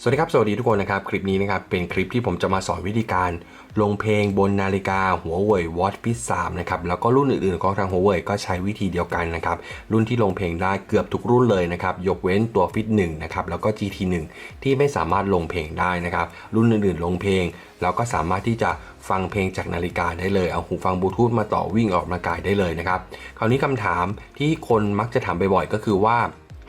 สวัสดีครับ สวัสดีทุกคนนะครับ คลิปนี้นะครับ เป็นคลิปที่ผมจะมาสอนวิธีการลงเพลงบนนาฬิกาหัวเว่ย Watch Fit 3นะครับ แล้วก็รุ่นอื่นๆของทางหัวเว่ยก็ใช้วิธีเดียวกันนะครับ รุ่นที่ลงเพลงได้เกือบทุกรุ่นเลยนะครับ ยกเว้นตัว Fit 1นะครับ แล้วก็ GT 1ที่ไม่สามารถลงเพลงได้นะครับ รุ่นอื่นๆ ลงเพลง เราก็สามารถที่จะฟังเพลงจากนาฬิกาได้เลย เอาหูฟังบลูทูธมาต่อวิ่งออกกำลังกายได้เลยนะครับ คราวนี้คำถามที่คนมักจะถามบ่อยๆ ก็คือว่า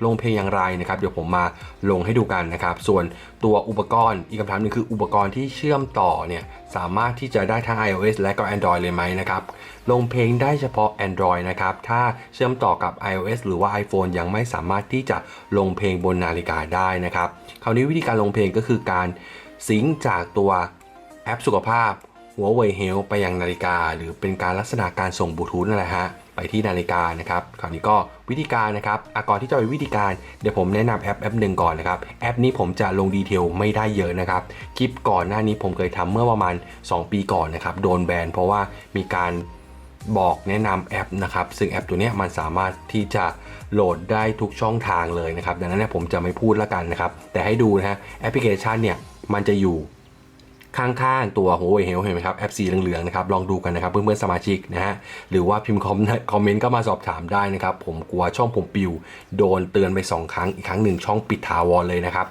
ลงเพลงอย่างไรนะครับ เดี๋ยวผมมาลงให้ดูกันนะครับ ส่วนตัวอุปกรณ์อีกคำถามหนึงคืออุปกรณ์ที่เชื่อมต่อเนี่ยสามารถที่จะได้ทั้ง iOS และก็ Android เลยไหมนะครับ ลงเพลงได้เฉพาะ Android นะครับ ถ้าเชื่อมต่อกับ iOS หรือว่า iPhone ยังไม่สามารถที่จะลงเพลงบนนาฬิกาได้นะครับ คราวนี้วิธีการลงเพลงก็คือการซิงจากตัวแอปสุขภาพหัวเว่ยเฮลไปยังนาฬิกา หรือเป็นการลักษณะการส่งบลูทูธนั่นแหละฮะ ไปที่นาฬิกานะครับคราวนี้ก็วิธีการนะครับอก่อนที่จะไปวิธีการเดี๋ยวผมแนะนำแอปแอปหนึ่งก่อนนะครับแอปนี้ผมจะลงดีเทลไม่ได้เยอะนะครับคลิปก่อนหน้านี้ผมเคยทำเมื่อประมาณ 2 ปีก่อนนะครับโดนแบนเพราะว่ามีการบอกแนะนำแอปนะครับ ซึ่งแอปตัวนี้มันสามารถที่จะโหลดได้ทุกช่องทางเลยนะครับ ดังนั้นผมจะไม่พูดละกันนะครับ แต่ให้ดูนะฮะแอปพลิเคชันเนี่ยมันจะอยู่ ข้างๆตัวโอเว่ยเฮลเห็นไหมครับแอปสีเหลืองๆนะครับลองดูกันนะครับเพื่อนๆสมาชิกนะฮะหรือว่าพิมพ์คอมคอมเมนต์ก็มาสอบถามได้นะครับผมกลัวช่องผมปิวโดนเตือนไป 2 ครั้งอีกครั้งหนึ่งช่องปิดถาวรเลยนะครับ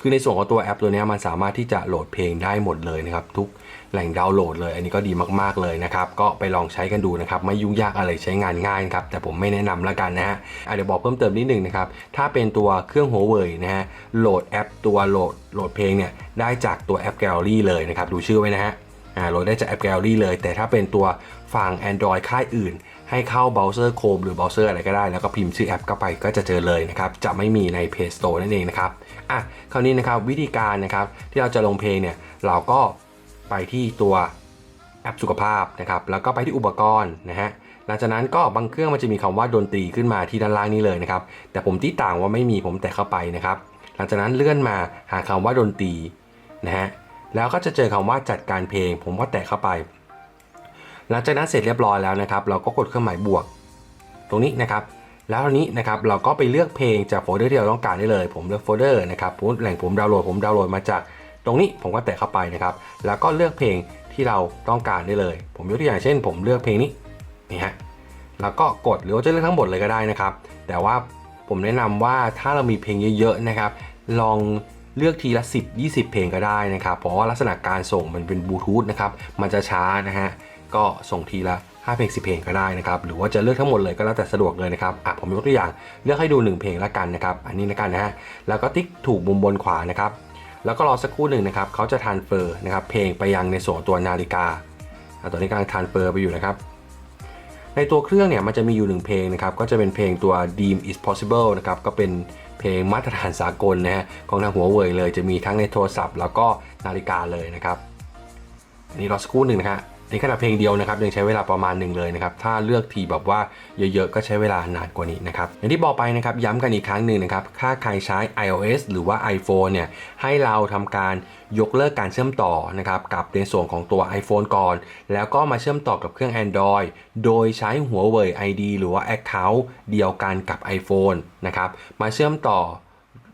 คือในส่วนของตัวแอปตัวนี้มันสามารถที่จะโหลดเพลงได้หมดเลยนะครับทุก แหล่งดาวน์โหลดเลย อันนี้ก็ดีมากๆเลยนะครับก็ไปลองใช้กันดูนะครับไม่ยุ่งยากอะไรใช้งานง่ายครับแต่ผมไม่แนะนำแล้วกันนะฮะเดี๋ยวบอกเพิ่มเติมนิดหนึ่งนะครับถ้าเป็นตัวเครื่องหัวเว่ยนะฮะโหลดแอปตัวโหลดโหลดเพลงเนี่ยได้จากตัวแอป Gallery เลยนะครับดูชื่อไว้นะฮะอ่าโหลดได้จากแอป Gallery เลย แต่ถ้าเป็นตัวฝั่ง Android ค่ายอื่น ให้เข้าเบราว์เซอร์ Chrome หรือเบราว์เซอร์อะไรก็ได้ แล้วก็พิมพ์ชื่อแอปเข้าไปก็จะเจอเลยนะครับ จะไม่มีใน Play Store นั่นเองนะครับ อะ คราวนี้นะครับวิธีการนะครับที่เราจะลงเพลงเนี่ยเราก็ ไปที่ตัวแอปสุขภาพนะครับ แล้วก็ไปที่อุปกรณ์นะฮะ หลังจากนั้นก็บางเครื่องมันจะมีคำว่าดนตรีขึ้นมาที่ด้านล่างนี้เลยนะครับ แต่ผมที่ต่างว่าไม่มีผมแตะเข้าไปนะครับ หลังจากนั้นเลื่อนมาหาคำว่าดนตรีนะฮะ แล้วก็จะเจอคำว่าจัดการเพลง ผมก็แตะเข้าไป หลังจากนั้นเสร็จเรียบร้อยแล้วนะครับ เราก็กดเครื่องหมายบวก ตรงนี้นะครับแล้วทีนี้นะครับเราก็ไปเลือกเพลงจากโฟลเดอร์ที่เราต้องการได้เลย ผมเลือกโฟลเดอร์นะครับผมแหล่งผมดาวน์โหลดผมดาวน์โหลดมาจาก ตรงนี้ผมก็แตะเข้าไปนะครับ แล้วก็เลือกเพลงที่เราต้องการได้เลย ผมยกตัวอย่างเช่น ผมเลือกเพลงนี้นี่ฮะแล้วก็กดหรือว่าจะเลือกทั้งหมดเลยก็ได้นะครับ แต่ว่าผมแนะนำว่าถ้าเรามีเพลงเยอะๆนะครับ ลองเลือกทีละ 10 20 เพลงก็ได้นะครับ เพราะว่าลักษณะการส่งมันเป็นบลูทูธนะครับ มันจะช้านะฮะ ก็ส่งทีละ 5 เพลง 10 เพลงก็ได้นะครับ หรือว่าจะเลือกทั้งหมดเลยก็แล้วแต่สะดวกเลยนะครับ อะผมยกตัวอย่างเลือกให้ดู 1 เพลงละกันนะครับ อันนี้ละกันนะฮะ แล้วก็ติ๊กถูกมุมบนขวานะครับ แล้วก็รอสักครู่หนึ่งนะครับเขาจะทานเฟอร์นะครับเพลงไปยังในส่วนตัวนาฬิกาตอนนี้กำลังทานเฟอร์ไปอยู่นะครับ ในตัวเครื่องเนี่ยมันจะมีอยู่หนึ่งเพลงนะครับก็จะเป็นเพลงตัว Dream is possible นะครับก็เป็นเพลงมาตรฐานสากลนะฮะของทางหัวเว่ยเลยจะมีทั้งในโทรศัพท์ แล้วก็นาฬิกาเลยนะครับอันนี้รอสักครู่หนึ่งนะฮะ นขณะเพลงเดียวนะครับยังใช้เวลาประมาณหนึ่งเลยนะครับถ้าเลือกทีแบบว่าเยอะๆ ก็ใช้เวลานานกว่านี้นะครับอย่างที่บอกไปนะครับย้ำกันอีกครั้งหนึ่งนะครับถ้าใครใช้ iOS หรือว่า iPhone เนี่ยให้เราทำการยกเลิกการเชื่อมต่อนะครับกับในส่วนของตัว iPhone ก่อน แล้วก็มาเชื่อมต่อกับเครื่อง Android โดยใช้หัวเว่ย ID หรือว่า Account เดียวกันกับ iPhone นะครับมาเชื่อมต่อ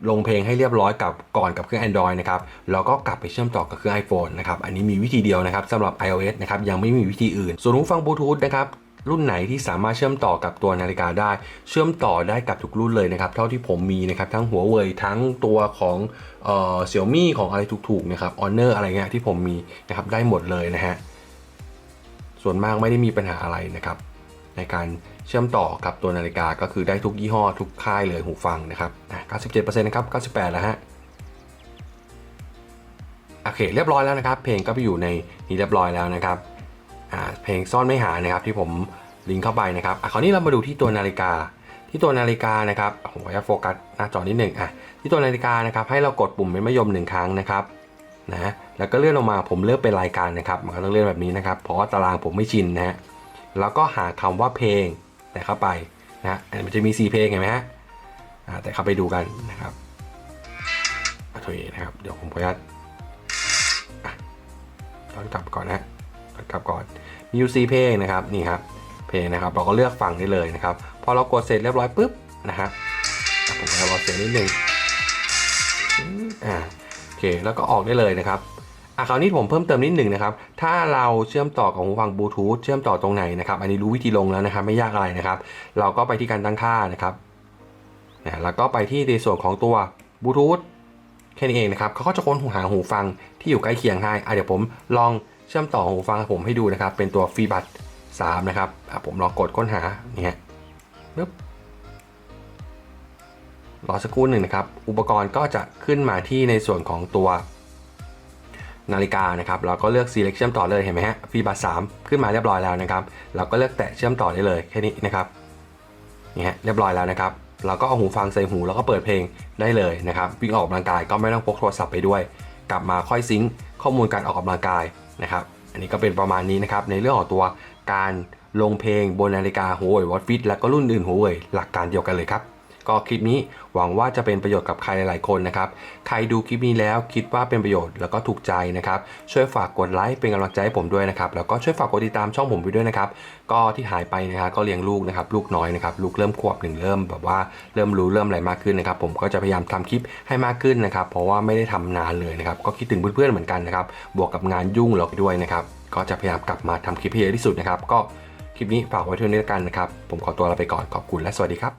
ลงเพลงให้เรียบร้อยกับก่อนกับเครื่อง Android นะครับแล้วก็กลับไปเชื่อมต่อกับเครื่อง iPhone นะครับอันนี้มีวิธีเดียวนะครับสำหรับ iOS นะครับยังไม่มีวิธีอื่น ส่วนหูฟังบลูทูธนะครับรุ่นไหนที่สามารถเชื่อมต่อกับตัวนาฬิกาได้ เชื่อมต่อได้กับทุกรุ่นเลยนะครับ เท่าที่ผมมีนะครับ ทั้งหัวเว่ยทั้งตัวของเอ่อ Xiaomi ของอะไรถูกๆนะครับ Honor อะไรเงี้ยที่ผมมีนะครับได้หมดเลยนะฮะส่วนมากไม่ได้มีปัญหาอะไรนะครับ ในการเชื่อมต่อกับตัวนาฬิกาก็คือได้ทุกยี่ห้อทุกค่ายเลยหูฟังนะครับ97%นะครับ 98 แล้วฮะโอเคเรียบร้อยแล้วนะครับ เพลงก็ไปอยู่ในนี้เรียบร้อยแล้วนะครับเพลงซ่อนไม่หานะครับที่ผมลิงก์เข้าไปนะครับอะคราวนี้เรามาดูที่ตัวนาฬิกา ที่ตัวนาฬิกานะครับผมขอโฟกัสหน้าจอนิดหนึ่งอะที่ตัวนาฬิกานะครับให้เรากดปุ่มเม็ดมะยมหนึ่งครั้งนะครับนะแล้วก็เลื่อนลงมาผมเลือกเป็นรายการนะครับ มันก็ต้องเลื่อนแบบนี้นะครับ เพราะว่าตารางผมไม่ชินนะฮะ แล้วก็หาคำว่าเพลงแต่เข้าไปนะฮะมันจะมี 4 เพลงเห็นไหมฮะแต่เข้าไปดูกันนะครับอะโอเคนะครับ เดี๋ยวผมขออนุญาตย้อนกลับก่อนนะย้อนกลับก่อนมี UC เพลงนะครับนี่ครับเพลงนะครับ เราก็เลือกฟังได้เลยนะครับ พอเรากดเสร็จเรียบร้อยปุ๊บนะครับอะผมจะรอเสียงนิดนึงอ่าโอเคแล้วก็ออกได้เลยนะครับ อะคราวนี้ผมเพิ่มเติมนิดหนึ่งนะครับ ถ้าเราเชื่อมต่อกับหูฟังบลูทูธเชื่อมต่อตรงไหนนะครับ อันนี้รู้วิธีลงแล้วนะครับ ไม่ยากอะไรนะครับ เราก็ไปที่การตั้งค่านะครับนะแล้วก็ไปที่ในส่วนของตัวบลูทูธแค่นี้เองนะครับเขาก็จะค้นหาหูฟังที่อยู่ใกล้เคียงให้อะเดี๋ยวผมลองเชื่อมต่อหูฟังผมให้ดูนะครับ เป็นตัวฟีบัต3นะครับอะผมลองกดค้นหาเนี่ฮะปึ๊บรอสักครู่หนึ่งนะครับ อุปกรณ์ก็จะขึ้นมาที่ในส่วนของตัว นาฬิกานะครับเราก็เลือก select เชื่อมต่อเลยเห็นไหมฮะฟีบัตสามขึ้นมาเรียบร้อยแล้วนะครับเราก็เลือกแตะเชื่อมต่อได้เลยแค่นี้นะครับนี่ฮะเรียบร้อยแล้วนะครับเราก็เอาหูฟังใส่หูแล้วก็เปิดเพลงได้เลยนะครับวิ่งออกกำลังกายก็ไม่ต้องพกโทรศัพท์ไปด้วย กลับมาค่อยซิงค์ข้อมูลการออกกำลังกายนะครับอันนี้ก็เป็นประมาณนี้นะครับในเรื่องของตัวการลงเพลงบนนาฬิกา Huawei Watch Fit และก็รุ่นอื่น Huawei หลักการเดียวกันเลยครับ ก็คลิปนี้หวังว่าจะเป็นประโยชน์กับใครหลายๆคนนะครับ ใครดูคลิปนี้แล้วคิดว่าเป็นประโยชน์แล้วก็ถูกใจนะครับ ช่วยฝากกดไลค์เป็นกำลังใจให้ผมด้วยนะครับ แล้วก็ช่วยฝากกดติดตามช่องผมไปด้วยนะครับ ก็ที่หายไปนะครับก็เลี้ยงลูกนะครับ ลูกน้อยนะครับ ลูกเริ่มขวบหนึ่งเริ่มแบบว่าเริ่มรู้เริ่มอะไรมากขึ้นนะครับ ผมก็จะพยายามทำคลิปให้มากขึ้นนะครับ เพราะว่าไม่ได้ทำนานเลยนะครับ ก็คิดถึงเพื่อนๆเหมือนกันนะครับ บวกกับงานยุ่งเราด้วยนะครับ ก็จะพยายามกลับมาทำคลิปให้เยอะที่สุดนะครับ ก็คลิปนี้ฝากไว้เท่านี้แล้วกันนะครับ ผมขอตัวลาไปก่อน ขอบคุณและสวัสดีครับ